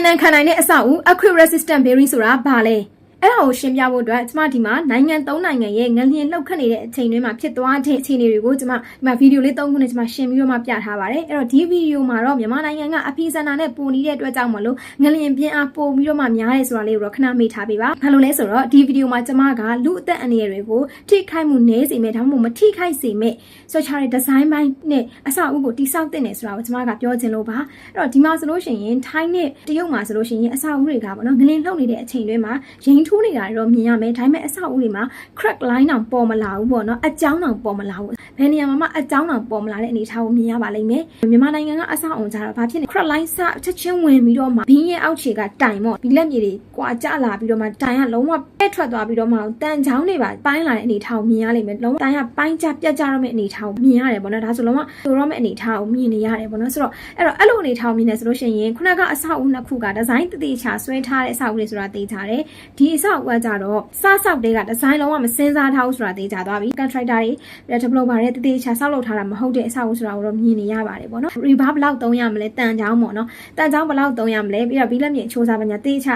င်နံခံနိုင်တဲ့အဆောက်အဦ acrid resistant bearing ဆိုတာဘာလဲ အဲ့ဒါကိုရှင်းပြဖို့အတွက်ကျမဒီမှာနိုင်ငံသုံးနိုင်ငံရဲ့ငလျင်လှုပ်ခတ်နေတဲ့အချိန်တွေမှာဖြစ်သွားတဲ့အခြေအနေတွေကိုကျမဒီမှာဗီဒီယိုလေးသုံးခုနဲ့ကျမရှင်းပြီးတော့မှပြထားပါတယ်အဲ့တော့ဒီဗီဒီယိုမှာတော့မြန်မာနိုင်ငံကအဖီဇန်နာနဲ့ပုံနေတဲ့အတွက်ကြောင့်မလို့ငလျင်ပြင်းအားပိုပြီးတော့မှများတယ်ဆိုတာလေးကိုတော့ခဏမေ့ထားပေးပါဘာလို့လဲဆိုတော့ဒီဗီဒီယိုမှာကျမကလူအသက်အန္တရာယ်တွေကိုထိခိုက်မှုနည်းစေမဲ့ဒါမှမဟုတ်မထိခိုက်စေမဲ့ဆွဲချတဲ့ဒီဇိုင်းပိုင်းနဲ့အဆောက်အဦကိုတိစောက်တဲ့နေဆိုတာကိုကျမကပြောချင်လို့ပါအဲ့တော့ဒီမှာဆိုလို့ရှိရင်ထိုင်းနဲ့တရုတ်မှာဆိုလို့ရှိရင်အဆောက်အဦတွေကပေါ့နော်ငလျင်လှုပ်နေတဲ့အချိန်တွေမှာရင်ထိုးနေတာတွေတော့မြင်ရမယ်ဒါပေမဲ့အဆောက်အဦတွေမှာ crack line တောင်ပေါ်မလာဘူးပေါ့နော်အကြောင်းတောင်ပေါ်မလာဘူးဘယ်နေရာမှာမှအကြောင်းတောင်ပေါ်မလာတဲ့အနေအထားကိုမြင်ရပါလိမ့်မယ်မြန်မာနိုင်ငံကအဆောက်အဦကြတော့ဘာဖြစ်လဲ crack line စချက်ချင်းဝင်ပြီးတော့မှဘင်းရဲ့အောက်ခြေကတိုင်ပေါ့ဒီလက်မြေတွေကွာကျလာပြီးတော့မှတိုင်ကလုံးဝပဲ့ထွက်သွားပြီးတော့မှတန်ချောင်းတွေပါပိုင်းလာတဲ့အနေအထားကိုမြင်ရလိမ့်မယ်လုံးဝတိုင်ကပိုင်းကျပြတ်ကျတော့မယ့်အနေအထားကိုမြင်ရတယ်ပေါ့နော်ဒါဆိုလုံးဝဆိုတော့မယ့်အနေအထားကိုမြင်နေရတယ်ပေါ့နော်ဆိုတော့အဲ့တော့အဲ့လိုအနေအထားကိုမြင်နေဆိုလို့ရှိရင်ခုနကအဆောက်အဦနှစ်ခုကဒီဇိုင်းတတိချဆွဲထားတဲ့အဆောက်အဦတွေဆိုတာသိကြတယ်ဒီအဆောက်အဦကကြတော့စဆောက်တဲ့ကဒီဇိုင်းလုံးဝမစင်းစားထားဘူးဆိုတာသိကြသွားပြီ contractor တွေ developer တွေတတိချဆောက်လုပ်ထားတာမဟုတ်တဲ့အဆောက်အဦဆိုတာကိုတော့မြင်နေရပါတယ်ပေါ့နော် reverb ဘယ်လောက်သုံးရမလဲတန်ချောင်းပေါ့နော်တန်ချောင်းဘယ်လောက်သုံးရမလဲပြီးတော့ဘီလက်မြေချိုးစားပညာတေးချ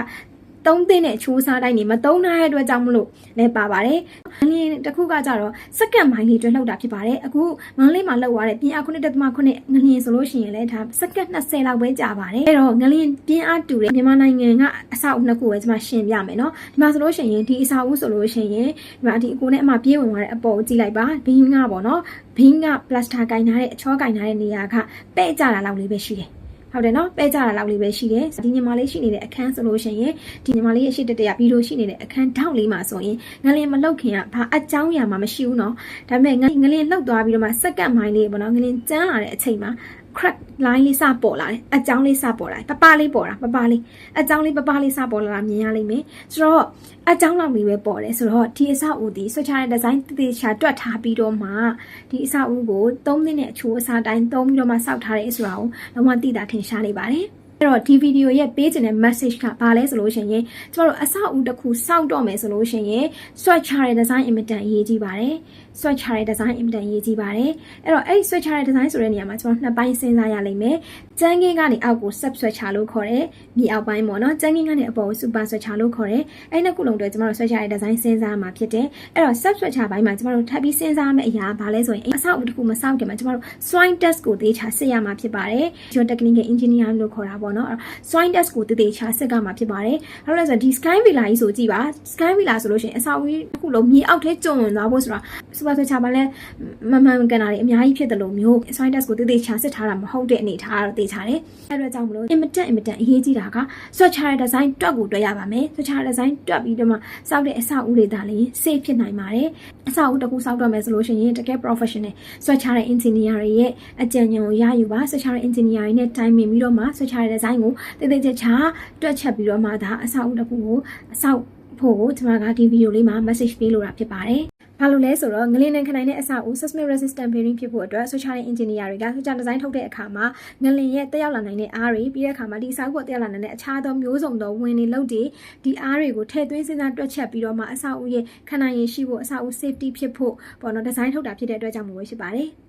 သုံးသိတဲ့ချိုးစားတိုင်းနေမသုံးနိုင်တဲ့အတွက်ကြောင့်မလို့လည်းပါပါတယ်။ငလျင်တစ်ခုကကြတော့စက္ကန့်မိုင်လေးတွဲလှုပ်တာဖြစ်ပါတယ်။အခုမန္တလေးမှာလှုပ်သွားတဲ့ပြင်းအား9.9ငလျင်ဆိုလို့ရှိရင်လည်းဒါစက္ကန့်20လောက်ပဲကြာပါတယ်။အဲ့တော့ငလျင်ပြင်းအားတူတဲ့မြန်မာနိုင်ငံကအဆောက်အဦနှစ်ခုပဲကျွန်မရှင်းပြမယ်နော်။ဒီမှာဆိုလို့ရှိရင်ဒီအဆောက်အဦဆိုလို့ရှိရင်ဒီမှာဒီအကိုနဲ့အမပြေးဝင်သွားတဲ့အပေါ်ကိုကြည့်လိုက်ပါ။ဘင်းကပေါ့နော်။ဘင်းကပလတ်စတာကင်ထားတဲ့အချောကင်ထားတဲ့နေရာကပဲ့ကြတာလောက်လေးပဲရှိတယ်။ ဟုတ်တယ်နော်ပဲကြတာလောက်လေးပဲရှိတယ်ဒီညီမလေးရှိနေတဲ့အခန်းဆိုလို့ရှိရင်ဒီညီမလေးရဲ့ရှိတဲ့တရဗီဒီယိုရှိနေတဲ့အခန်းထောက်လေးမှာဆိုရင်ငလင်မလှုပ်ခင်ကဘာအကြောင်းအရာမှမရှိဘူးနော်ဒါပေမဲ့ငလင်လှုပ်သွားပြီးတော့မှစက္ကန့်မိုင်းလေးပေါ့နော်ငလင်ကျန်းလာတဲ့အချိန်မှာ crack line လေးစပေါ်လာတယ်အကြောင်းလေးစပေါ်လာတယ်ပပလေးပေါ်တာပပလေးအကြောင်းလေးပပလေးစပေါ်လာတာမြင်ရလိမ့်မယ်ဆိုတော့အကြောင်းလောက်လေးပဲပေါ်တယ်ဆိုတော့ဒီအဆောက်အဦဒီဆွချတဲ့ဒီဇိုင်းတည်တည်ချာတွက်ထားပြီးတော့မှဒီအဆောက်အဦကို3မိနစ်အချိုးအစားတိုင်း3ပြီးတော့မှစောက်ထားတယ်ဆိုတာကိုလုံးဝသိတာထင်ရှားနေပါတယ် အဲ့တော့ဒီဗီဒီယိုရဲ့ပေးချင်တဲ့ message ကဘာလဲဆိုလို့ရှိရင်ကျမတို့အဆောက်အဦတစ်ခုစောက်တော့မယ်ဆိုလို့ရှိရင် swatch ချတဲ့ design အင်မတန်အရေးကြီးပါတယ် swatch ချတဲ့ design အင်မတန်အရေးကြီးပါတယ်အဲ့တော့အဲ့ဒီ swatch ချတဲ့ design ဆိုတဲ့နေရာမှာကျမတို့နှစ်ပိုင်းစဉ်းစားရလိမ့်မယ်ကျန်းကင်းကနေအောက်ကို sub swatch ချလို့ခေါ်တယ်မြေအောက်ပိုင်းပေါ့နော်ကျန်းကင်းကနေအပေါ်ကို super swatch ချလို့ခေါ်တယ်အဲ့နှစ်ခုလုံးတော့ကျမတို့ swatch ချတဲ့ design စဉ်းစားမှာဖြစ်တယ်အဲ့တော့ sub swatch ချပိုင်းမှာကျမတို့ထပ်ပြီးစဉ်းစားမယ့်အရာဘာလဲဆိုရင်အဆောက်အဦတစ်ခုမဆောက်ခင်မှာကျမတို့ swine test ကိုသေချာစစ်ရမှာဖြစ်ပါတယ် geotechnical engineer လို့ခေါ်တာပေါ့နော်အဲ့တော့ swine test ကိုသေချာစစ်ကမှာဖြစ်ပါတယ်ဘာလို့လဲဆိုတော့ဒီ sky villa ကြီးဆိုကြည့်ပါ sky villa ဆိုလို့ရှိရင်အဆောက်အဦတစ်ခုလုံးမြေအောက်ထဲကျုံဝင်သွားဖို့ဆိုတာ super swatch ချပါလဲမမှန်ကန်တာတွေအများကြီးဖြစ်တယ်လို့မျိုး swine test ကိုသေသေချာစစ်ထားတာမဟုတ်တဲ့အနေထားကတော့သေချာတယ်အဲ့တော့ကြောင့်မလို့ imitate imitate အရေးကြီးတာက swatch ချတဲ့ design တွက်ကိုတွက်ရပါမယ် swatch ချတဲ့ design တွက်ပြီးတော့မှစောက်တဲ့အဆောက်အဦတွေဒါလေး safe ဖြစ်နိုင်ပါတယ်အဆောက်အဦတစ်ခုစောက်တော့မယ်ဆိုလို့ရှိရင်တကယ် professional swatch ချတဲ့ engineer တွေရဲ့အကြံဉာဏ်ကိုရယူပါ swatch ချတဲ့ engineer တွေနဲ့ time ပြီးတော့မှ swatch ချတဲ့ design ကိုတိတိကျကျတွက်ချက်ပြီးတော့မှဒါအဆောက်အဦတစ်ခုကိုအဆောက်ဖို့ကိုကျွန်မကဒီဗီဒီယိုလေးမှာ message ပေးလိုတာဖြစ်ပါတယ်ဘာလို့လဲဆိုတော့ငလင်းနဲ့ခနိုင်တဲ့အဆောက်အဦ seismic resistant bearing ဖြစ်ဖို့အတွက် social engineer တွေက social design ထုတ်တဲ့အခါမှာငလင်းရဲ့တက်ရောက်လာနိုင်တဲ့အားတွေပြီးတဲ့အခါမှာဒီအဆောက်အဦတက်ရောက်လာနိုင်တဲ့အခြားသောမျိုးစုံသောဝင်နေလို့ဒီဒီအားတွေကိုထည့်သွင်းစဉ်းစားတွက်ချက်ပြီးတော့မှအဆောက်အဦရဲ့ခနိုင်ရည်ရှိဖို့အဆောက်အဦ safety ဖြစ်ဖို့ပေါ့နော် design ထုတ်တာဖြစ်တဲ့အတွက်ကြောင့်မို့ပဲဖြစ်ပါတယ်